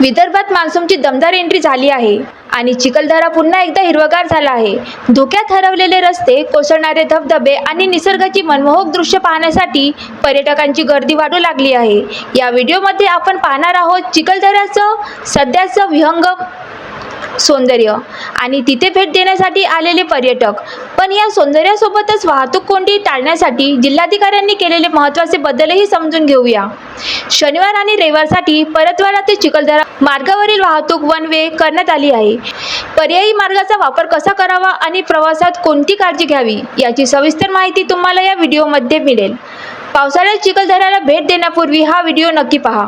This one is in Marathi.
विदर्भात मान्सूनची दमदार एंट्री झाली आहे. आणि चिखलदरा पुन्हा एकदा हिरवगार झाला आहे. धोक्यात हरवलेले रस्ते कोसळणारे धबधबे आणि निसर्गाची मनमोहक दृश्य पाहण्यासाठी पर्यटकांची गर्दी वाढू लागली आहे. या व्हिडिओमध्ये आपण पाहणार आहोत चिखलदऱ्याचं सध्याचं विहंगम सौंदर्य. आणि तिथे भेट देण्यासाठी आलेले पर्यटक. पण या सौंदर्यासोबतच वाहतूक कोंडी टाळण्यासाठी जिल्हाधिकाऱ्यांनी केलेले महत्त्वाचे बदलही समजून घेऊया. शनिवार आणि रविवारसाठी परतवाडा ते चिखलदरा मार्गावरील वाहतूक वन वे करण्यात आली आहे. पर्यायी मार्गाचा वापर कसा करावा आणि प्रवासात कोणती काळजी घ्यावी याची सविस्तर माहिती तुम्हाला या व्हिडिओमध्ये मिळेल. पावसाळ्यात चिखलदऱ्याला भेट देण्यापूर्वी हा व्हिडिओ नक्की पहा.